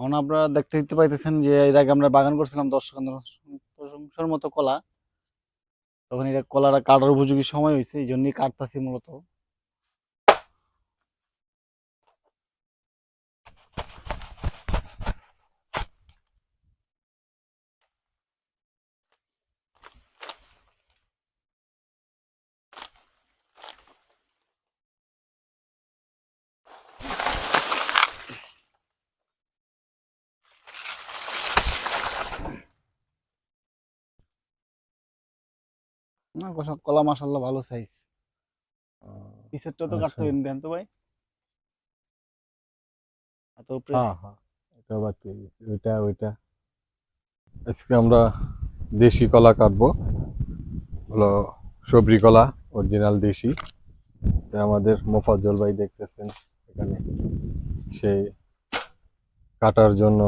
এখন আপনারা দেখতে দেখতে পাইতেছেন যে এর আগে আমরা বাগান করছিলাম দশ প্রশংসার মতো কলা। তখন এটা কলাটা কাটার উপযোগী সময় হয়েছে এই জন্যই কাটতাছি মূলত। না কলা মাসাল্লাহ ভালো সাইজ পিসেরটা তো কাটতে আচ্ছা। হবে দেন তো ভাই। হ্যাঁ হ্যাঁ এটা বাকি ওইটা ওইটা। আজকে আমরা দেশি কলা কাটবো। হলো সবরি কলা অরিজিনাল দেশি। তো আমাদের মোফাজ্জল ভাই দেখতেছেন এখানে। সেই কাটার জন্য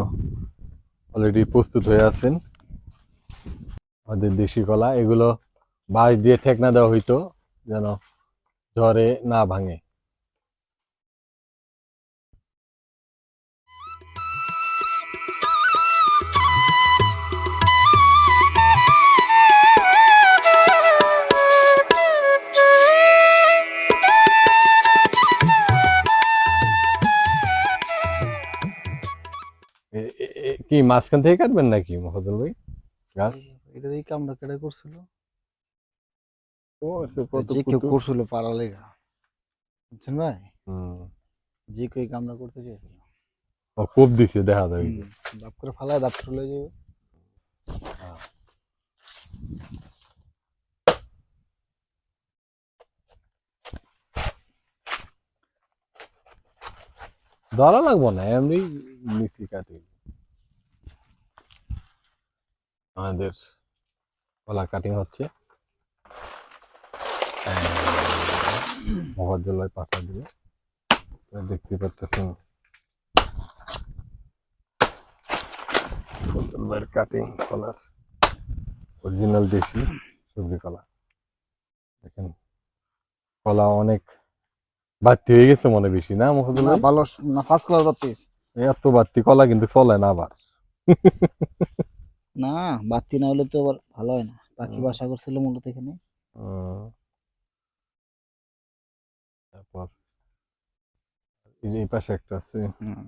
অলরেডি প্রস্তুত হয়ে আছেন। আমাদের দেশি কলা এগুলো বাঁশ দিয়ে ঠেকনা দেওয়া হইতো, যেন ঝড়ে না ভাঙে। কি, মাঝখান থেকে কাটবেন নাকি মোফাজ্জল ভাই? গাছ? এটা দিয়ে কামড়া কেটে করছিল? যে কেউ। করছিল পারা লেগা বুঝছেন ভাই যে কেউ কামড়া করতে চেয়েছিল ও কোপ দিছে দেখা হুম, দাপ করে ফালায় দাপ চলে যাবে। ধরা লাগবো না এমনি মিক্সি কাটি। আমাদের কলা কাটিং হচ্ছে। ভাই পাঠা দিবে দেখতে পাচ্ছেন কাটিং কলার অরিজিনাল দেশি সবজি কলা। দেখেন কলা অনেক বাড়তি হয়ে গেছে মনে বেশি না মোহাম্মদ ভালো না ফার্স্ট ক্লাস বাতি এত বাড়তি কলা কিন্তু চলে না আবার। না বাড়তি না হলে তো আবার ভালো হয় না। পাখি হুম। বাসা করছিল মূলত এখানে। এই পাশে একটা আছে হুম।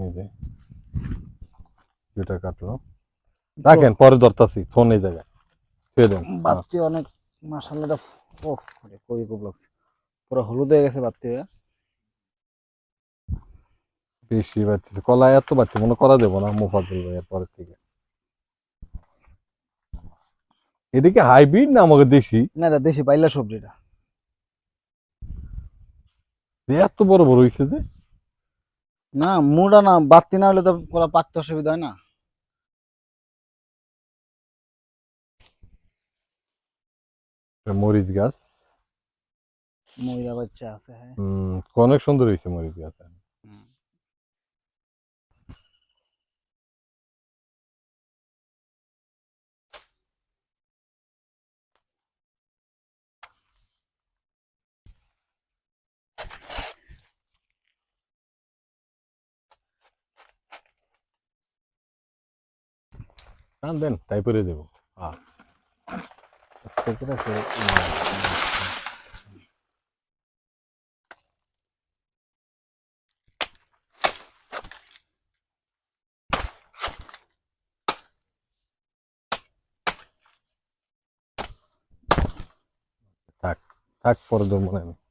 এই যে দুটা কাটলো রাখেন পরে ধরতাছি ফোন এই জায়গায়। বাতি অনেক মাসাল্লাহ ও কই খুব লাগছে। পুরো হলুদ হয়ে গেছে বাতি হয়ে। বেশি বাড়তি কলা এত বাড়তি মনে করা দেবো না মুফাজুল ভাইয়ের পরের থেকে। এদিকে হাইব্রিড না আমাকে দেশি? না এটা দেশি পাইলা সবজিটা এত বড় বড় হয়েছে যে? না মুড়া না বাতি না হলে তো কলা পাকতে অসুবিধা হয় না। মরিচ গাছ ময়রা বাচ্চা আছে হ্যাঁ। হম অনেক সুন্দর হয়েছে মরিচ গাছ হুম। টান দেন তাই করে দেবো। হ্যাঁ ঠিক আছে থাক পরে দেবো মনে হয়